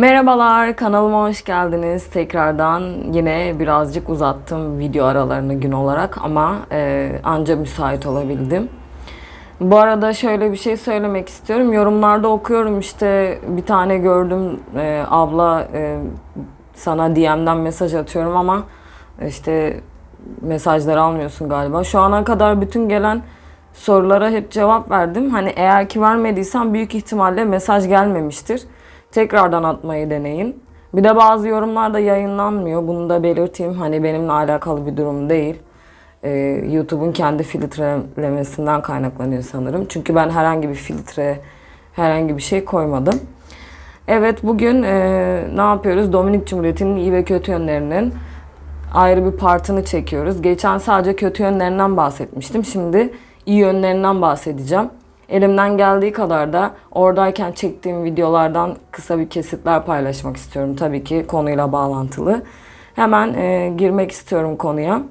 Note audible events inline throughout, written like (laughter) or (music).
Merhabalar, kanalıma hoş geldiniz. Tekrardan yine birazcık uzattım video aralarını gün olarak ama e, anca müsait olabildim. Bu arada şöyle bir şey söylemek istiyorum. Yorumlarda okuyorum işte bir tane gördüm e, abla e, sana DM'den mesaj atıyorum ama işte mesajları almıyorsun galiba. Şu ana kadar bütün gelen sorulara hep cevap verdim. Hani eğer ki vermediysem büyük ihtimalle mesaj gelmemiştir. Tekrardan atmayı deneyin. Bir de bazı yorumlarda yayınlanmıyor. Bunu da belirteyim. Hani benimle alakalı bir durum değil. Ee, YouTube'un kendi filtrelemesinden kaynaklanıyor sanırım. Çünkü ben herhangi bir filtre, herhangi bir şey koymadım. Evet bugün e, ne yapıyoruz? Dominik Cumhuriyeti'nin iyi ve kötü yönlerinin ayrı bir partını çekiyoruz. Geçen sadece kötü yönlerinden bahsetmiştim. Şimdi iyi yönlerinden bahsedeceğim. Elimden geldiği kadar da oradayken çektiğim videolardan kısa bir kesitler paylaşmak istiyorum. Tabii ki konuyla bağlantılı. Hemen e, girmek istiyorum konuya.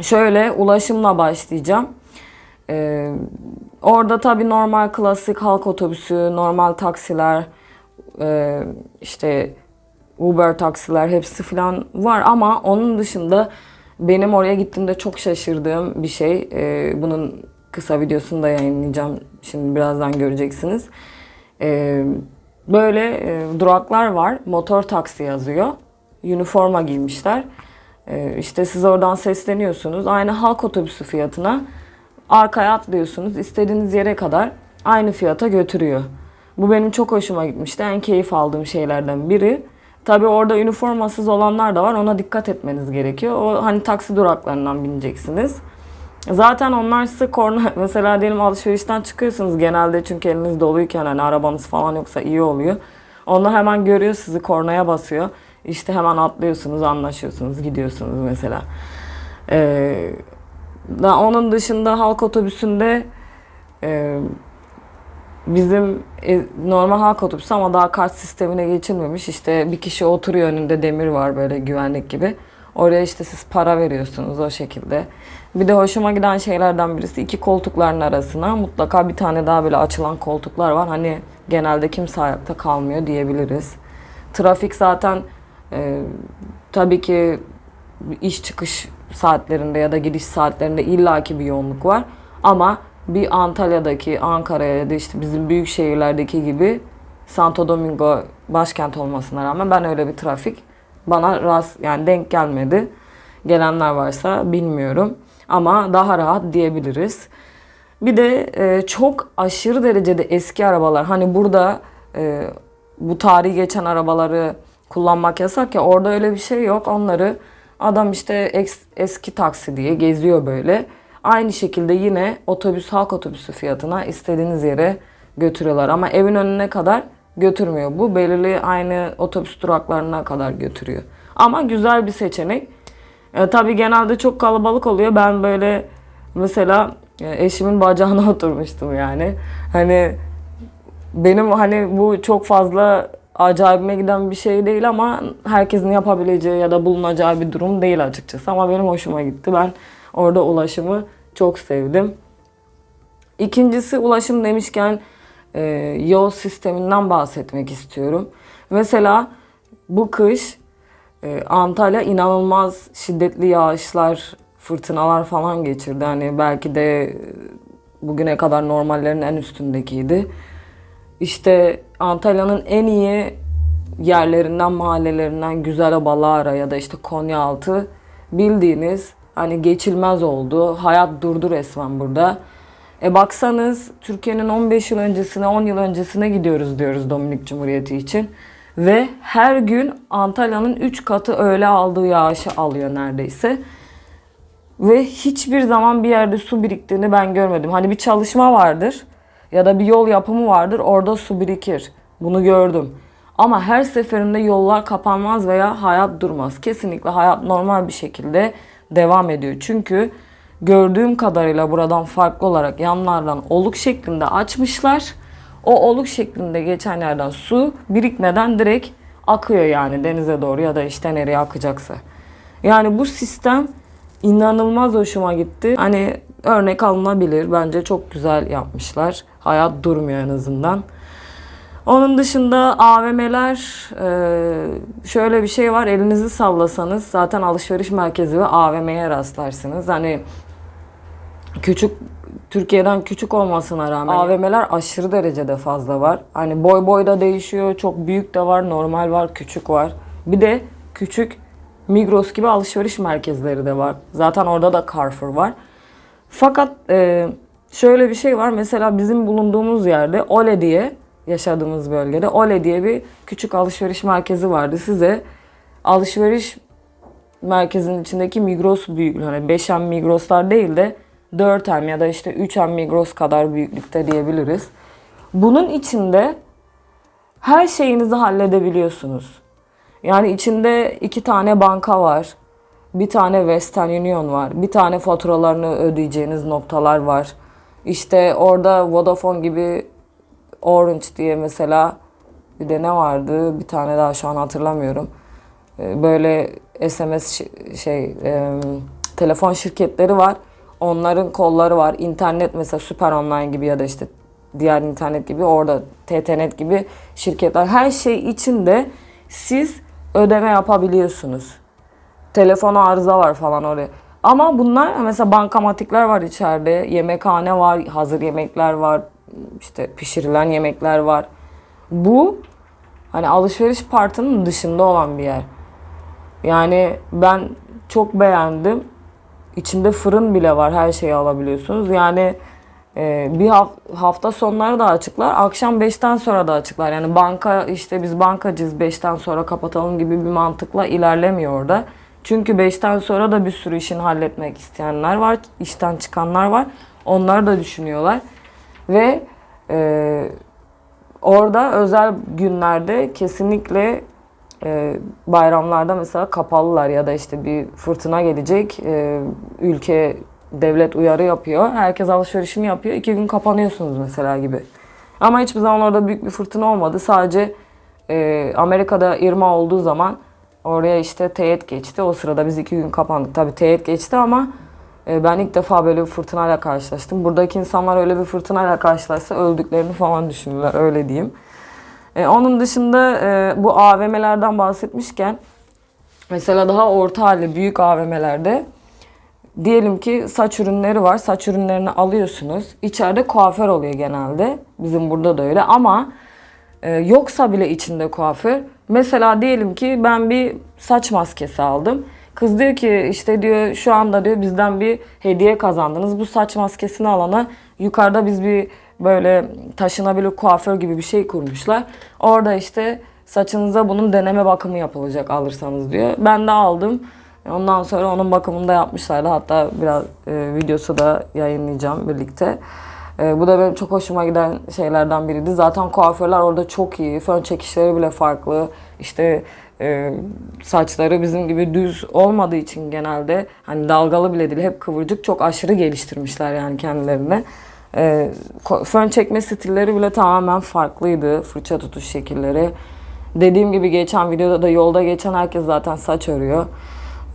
Şöyle ulaşımla başlayacağım. E, orada tabii normal klasik halk otobüsü, normal taksiler, e, işte Uber taksiler hepsi falan var ama onun dışında benim oraya gittiğimde çok şaşırdığım bir şey. E, bunun kısa videosunu da yayınlayacağım. Şimdi birazdan göreceksiniz. E, böyle e, duraklar var. Motor taksi yazıyor. Üniforma giymişler. E, işte siz oradan sesleniyorsunuz. Aynı halk otobüsü fiyatına arkaya atlıyorsunuz. İstediğiniz yere kadar aynı fiyata götürüyor. Bu benim çok hoşuma gitmişti. En keyif aldığım şeylerden biri. Tabii orada üniformasız olanlar da var. Ona dikkat etmeniz gerekiyor. O hani taksi duraklarından bineceksiniz. Zaten onlar size korna (laughs) mesela diyelim alışverişten çıkıyorsunuz genelde çünkü eliniz doluyken hani arabanız falan yoksa iyi oluyor. Onlar hemen görüyor sizi kornaya basıyor. İşte hemen atlıyorsunuz, anlaşıyorsunuz, gidiyorsunuz mesela. Ee, da onun dışında halk otobüsünde e, bizim e, normal halk otobüsü ama daha kart sistemine geçilmemiş. İşte bir kişi oturuyor önünde demir var böyle güvenlik gibi. Oraya işte siz para veriyorsunuz o şekilde. Bir de hoşuma giden şeylerden birisi iki koltukların arasına mutlaka bir tane daha böyle açılan koltuklar var. Hani genelde kimse ayakta kalmıyor diyebiliriz. Trafik zaten e, tabii ki iş çıkış saatlerinde ya da gidiş saatlerinde illaki bir yoğunluk var. Ama bir Antalya'daki, Ankara'ya ya da işte bizim büyük şehirlerdeki gibi Santo Domingo başkent olmasına rağmen ben öyle bir trafik bana rast yani denk gelmedi. Gelenler varsa bilmiyorum ama daha rahat diyebiliriz. Bir de e, çok aşırı derecede eski arabalar. Hani burada e, bu tarihi geçen arabaları kullanmak yasak ya orada öyle bir şey yok. Onları adam işte ex, eski taksi diye geziyor böyle. Aynı şekilde yine otobüs halk otobüsü fiyatına istediğiniz yere götürüyorlar. Ama evin önüne kadar götürmüyor. Bu belirli aynı otobüs duraklarına kadar götürüyor. Ama güzel bir seçenek. E, tabii genelde çok kalabalık oluyor. Ben böyle mesela e, eşimin bacağına (laughs) oturmuştum yani. Hani benim hani bu çok fazla acayibime giden bir şey değil ama herkesin yapabileceği ya da bulunacağı bir durum değil açıkçası. Ama benim hoşuma gitti. Ben orada ulaşımı çok sevdim. İkincisi ulaşım demişken e, yol sisteminden bahsetmek istiyorum. Mesela bu kış e, Antalya inanılmaz şiddetli yağışlar, fırtınalar falan geçirdi. Hani belki de e, bugüne kadar normallerin en üstündekiydi. İşte Antalya'nın en iyi yerlerinden, mahallelerinden Güzel Balara ya da işte Konyaaltı bildiğiniz hani geçilmez oldu. Hayat durdu resmen burada. E baksanız Türkiye'nin 15 yıl öncesine, 10 yıl öncesine gidiyoruz diyoruz Dominik Cumhuriyeti için. Ve her gün Antalya'nın 3 katı öğle aldığı yağışı alıyor neredeyse. Ve hiçbir zaman bir yerde su biriktiğini ben görmedim. Hani bir çalışma vardır ya da bir yol yapımı vardır orada su birikir. Bunu gördüm. Ama her seferinde yollar kapanmaz veya hayat durmaz. Kesinlikle hayat normal bir şekilde devam ediyor. Çünkü gördüğüm kadarıyla buradan farklı olarak yanlardan oluk şeklinde açmışlar. O oluk şeklinde geçen yerden su birikmeden direkt akıyor yani denize doğru ya da işte nereye akacaksa. Yani bu sistem inanılmaz hoşuma gitti. Hani örnek alınabilir. Bence çok güzel yapmışlar. Hayat durmuyor en azından. Onun dışında AVM'ler e, şöyle bir şey var. Elinizi sallasanız zaten alışveriş merkezi ve AVM'ye rastlarsınız. Hani küçük Türkiye'den küçük olmasına rağmen AVM'ler aşırı derecede fazla var. Hani boy boy da değişiyor. Çok büyük de var, normal var, küçük var. Bir de küçük Migros gibi alışveriş merkezleri de var. Zaten orada da Carrefour var. Fakat e, şöyle bir şey var. Mesela bizim bulunduğumuz yerde Ole diye yaşadığımız bölgede Ole diye bir küçük alışveriş merkezi vardı. Size alışveriş merkezinin içindeki Migros büyüklüğü. Hani 5M Migros'lar değil de 4M ya da işte 3M Migros kadar büyüklükte diyebiliriz. Bunun içinde her şeyinizi halledebiliyorsunuz. Yani içinde iki tane banka var. Bir tane Western Union var. Bir tane faturalarını ödeyeceğiniz noktalar var. İşte orada Vodafone gibi Orange diye mesela bir de ne vardı? Bir tane daha şu an hatırlamıyorum. Ee, Böyle SMS şey telefon şirketleri var. Onların kolları var. İnternet mesela Süper Online gibi ya da işte diğer internet gibi orada TTNet gibi şirketler her şey içinde siz ödeme yapabiliyorsunuz. Telefon arıza var falan oraya. Ama bunlar mesela bankamatikler var içeride, yemekhane var, hazır yemekler var, işte pişirilen yemekler var. Bu hani alışveriş partının dışında olan bir yer. Yani ben çok beğendim. İçinde fırın bile var. Her şeyi alabiliyorsunuz. Yani e, bir haf- hafta sonları da açıklar. Akşam 5'ten sonra da açıklar. Yani banka işte biz bankacıyız 5'ten sonra kapatalım gibi bir mantıkla ilerlemiyor orada. Çünkü 5'ten sonra da bir sürü işini halletmek isteyenler var. işten çıkanlar var. Onları da düşünüyorlar. Ve e, orada özel günlerde kesinlikle e, bayramlarda mesela kapalılar ya da işte bir fırtına gelecek. E, ülke devlet uyarı yapıyor. Herkes alışverişini yapıyor. İki gün kapanıyorsunuz mesela gibi. Ama hiçbir zaman orada büyük bir fırtına olmadı. Sadece e, Amerika'da Irma olduğu zaman oraya işte teyit geçti. O sırada biz iki gün kapandık. Tabii teyit geçti ama e, ben ilk defa böyle bir fırtınayla karşılaştım. Buradaki insanlar öyle bir fırtınayla karşılaşsa öldüklerini falan düşünürler öyle diyeyim. E, onun dışında e, bu AVM'lerden bahsetmişken mesela daha orta halli büyük AVM'lerde diyelim ki saç ürünleri var. Saç ürünlerini alıyorsunuz. İçeride kuaför oluyor genelde. Bizim burada da öyle ama e, yoksa bile içinde kuaför. Mesela diyelim ki ben bir saç maskesi aldım. Kız diyor ki işte diyor şu anda diyor bizden bir hediye kazandınız. Bu saç maskesini alana yukarıda biz bir böyle taşınabilir kuaför gibi bir şey kurmuşlar. Orada işte saçınıza bunun deneme bakımı yapılacak alırsanız diyor. Ben de aldım. Ondan sonra onun bakımını da yapmışlardı. Hatta biraz e, videosu da yayınlayacağım birlikte. E, bu da benim çok hoşuma giden şeylerden biriydi. Zaten kuaförler orada çok iyi. Fön çekişleri bile farklı. İşte e, saçları bizim gibi düz olmadığı için genelde hani dalgalı bile değil hep kıvırcık çok aşırı geliştirmişler yani kendilerine. E, fön çekme stilleri bile tamamen farklıydı. Fırça tutuş şekilleri. Dediğim gibi geçen videoda da yolda geçen herkes zaten saç örüyor.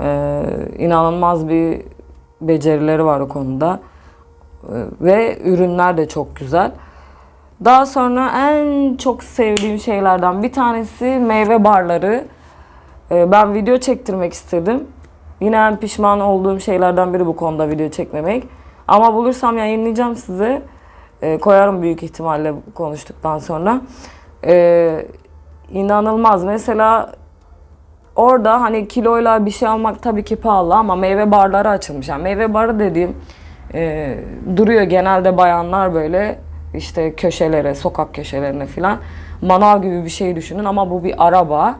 Ee, inanılmaz bir becerileri var o konuda. Ee, ve ürünler de çok güzel. Daha sonra en çok sevdiğim şeylerden bir tanesi meyve barları. Ben video çektirmek istedim. Yine en pişman olduğum şeylerden biri bu konuda video çekmemek. Ama bulursam yayınlayacağım size. Ee, koyarım büyük ihtimalle konuştuktan sonra. Ee, inanılmaz. Mesela Orada hani kiloyla bir şey almak tabii ki pahalı ama meyve barları açılmış. Yani meyve barı dediğim e, duruyor genelde bayanlar böyle işte köşelere, sokak köşelerine filan. Manav gibi bir şey düşünün ama bu bir araba.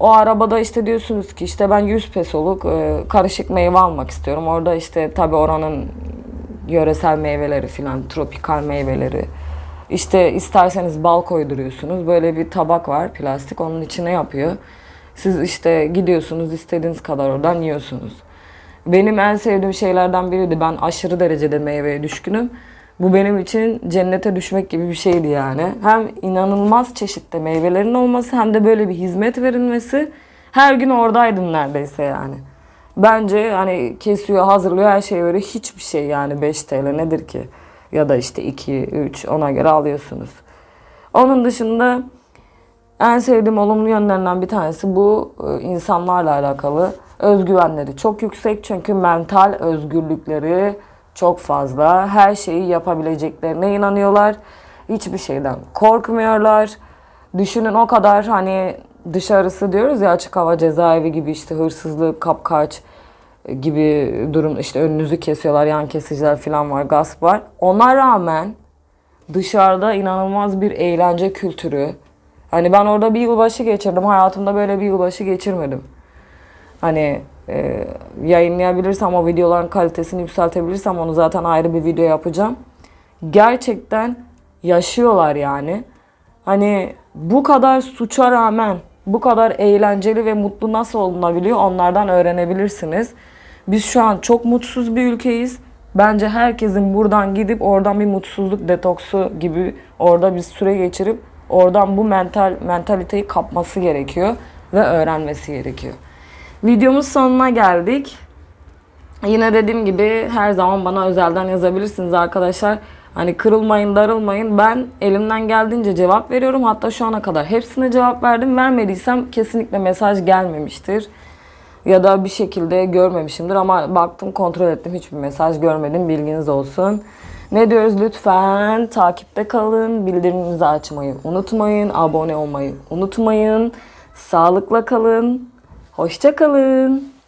O arabada işte diyorsunuz ki işte ben 100 pesoluk e, karışık meyve almak istiyorum. Orada işte tabii oranın yöresel meyveleri filan, tropikal meyveleri. İşte isterseniz bal koyduruyorsunuz. Böyle bir tabak var plastik onun içine yapıyor. Siz işte gidiyorsunuz istediğiniz kadar oradan yiyorsunuz. Benim en sevdiğim şeylerden biriydi. Ben aşırı derecede meyveye düşkünüm. Bu benim için cennete düşmek gibi bir şeydi yani. Hem inanılmaz çeşitli meyvelerin olması hem de böyle bir hizmet verilmesi. Her gün oradaydım neredeyse yani. Bence hani kesiyor, hazırlıyor her şeyi veriyor. Hiçbir şey yani 5 TL nedir ki? Ya da işte 2, 3 ona göre alıyorsunuz. Onun dışında en sevdiğim olumlu yönlerinden bir tanesi bu e, insanlarla alakalı. Özgüvenleri çok yüksek çünkü mental özgürlükleri çok fazla. Her şeyi yapabileceklerine inanıyorlar. Hiçbir şeyden korkmuyorlar. Düşünün o kadar hani dışarısı diyoruz ya açık hava cezaevi gibi işte hırsızlık, kapkaç gibi durum işte önünüzü kesiyorlar, yan kesiciler falan var, gasp var. Ona rağmen dışarıda inanılmaz bir eğlence kültürü. Hani ben orada bir yılbaşı geçirdim. Hayatımda böyle bir yılbaşı geçirmedim. Hani e, yayınlayabilirsem o videoların kalitesini yükseltebilirsem onu zaten ayrı bir video yapacağım. Gerçekten yaşıyorlar yani. Hani bu kadar suça rağmen bu kadar eğlenceli ve mutlu nasıl olunabiliyor onlardan öğrenebilirsiniz. Biz şu an çok mutsuz bir ülkeyiz. Bence herkesin buradan gidip oradan bir mutsuzluk detoksu gibi orada bir süre geçirip oradan bu mental mentaliteyi kapması gerekiyor ve öğrenmesi gerekiyor. Videomuz sonuna geldik. Yine dediğim gibi her zaman bana özelden yazabilirsiniz arkadaşlar. Hani kırılmayın, darılmayın. Ben elimden geldiğince cevap veriyorum. Hatta şu ana kadar hepsine cevap verdim. Vermediysem kesinlikle mesaj gelmemiştir. Ya da bir şekilde görmemişimdir ama baktım kontrol ettim hiçbir mesaj görmedim bilginiz olsun. Ne diyoruz lütfen takipte kalın, bildiriminizi açmayı unutmayın, abone olmayı unutmayın. Sağlıkla kalın, hoşça kalın.